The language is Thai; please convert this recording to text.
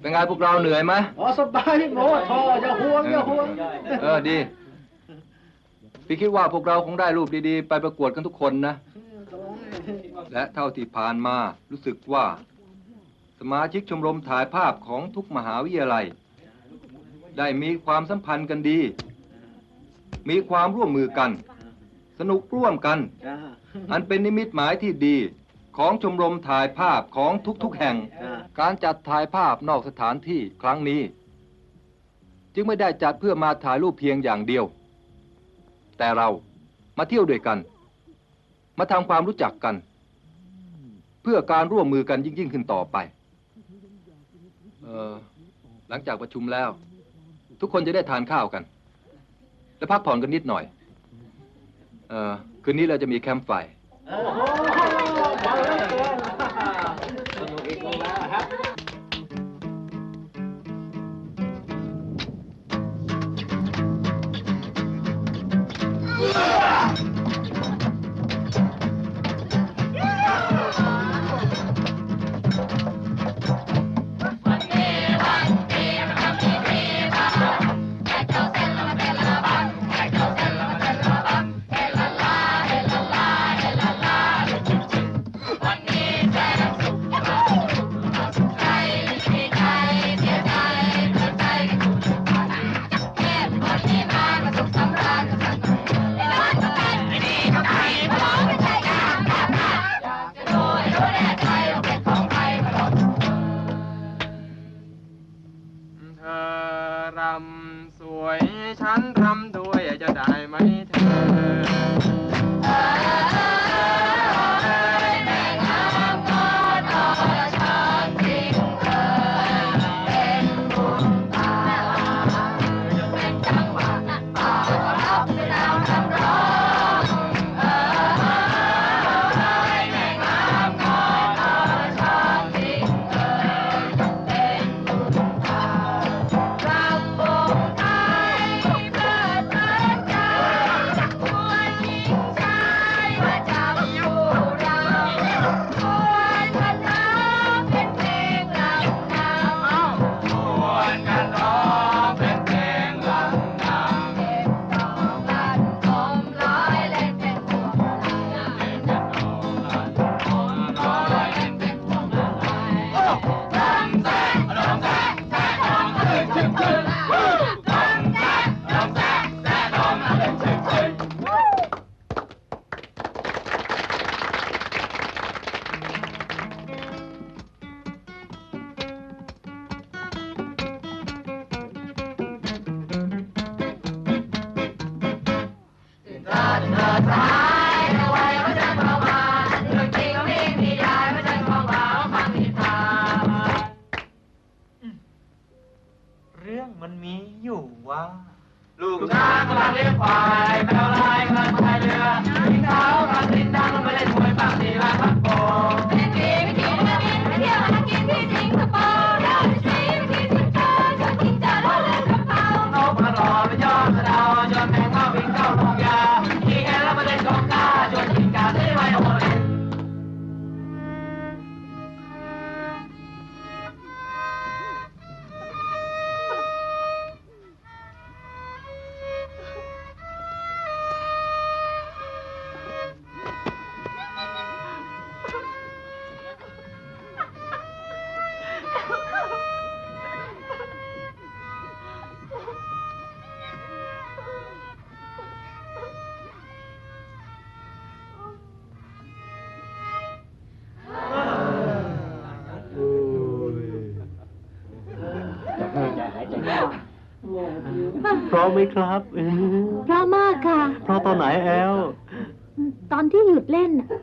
เป็นไงพวกเราเหนื่อยไหมอ๋อสบายโง่ทออย่าห่วงอย่าห่วงเออดี พี่คิดว่าพวกเราคงได้รูปดีๆ ไปประกวดกันทุกคนนะ และเท่าที่ผ่านมารู้สึกว่า สมาชิกชมรมถ่ายภาพของทุกมหาวิทยาลัย ได้มีความสัมพันธ์กันดี มีความร่วมมือกัน สนุกร่วมกันจ้าอันเป็นนิมิตหมายที่ดี ของชมรมถ่ายภาพของทุกๆแห่งจ้าการจัดถ่ายภาพนอกสถานที่ครั้งนี้ จึงไม่ได้จัดเพื่อมาถ่ายรูปเพียงอย่างเดียว แต่เรามาเที่ยวด้วยกัน มาทำความรู้จักกัน เพื่อการร่วมมือกันยิ่งยิ่งขึ้นต่อไปเออหลังจากประชุมแล้ว ทุกคนจะได้ทานข้าวกัน และพักผ่อนกันนิดหน่อยเออคืนนี้เราจะมีแคมป์ไฟ แำสวยฉันรำด้วยจะได้ไหมเธอ ลูกช้างกำลังเลี้ยงควายแมวลายกำลังพายเรือหญิงสาวกำลังดิ พร้อมไหมครับเพราะมากค่ะ เพราะตอนไหนแอล ตอนที่หยุดเล่นน่ะ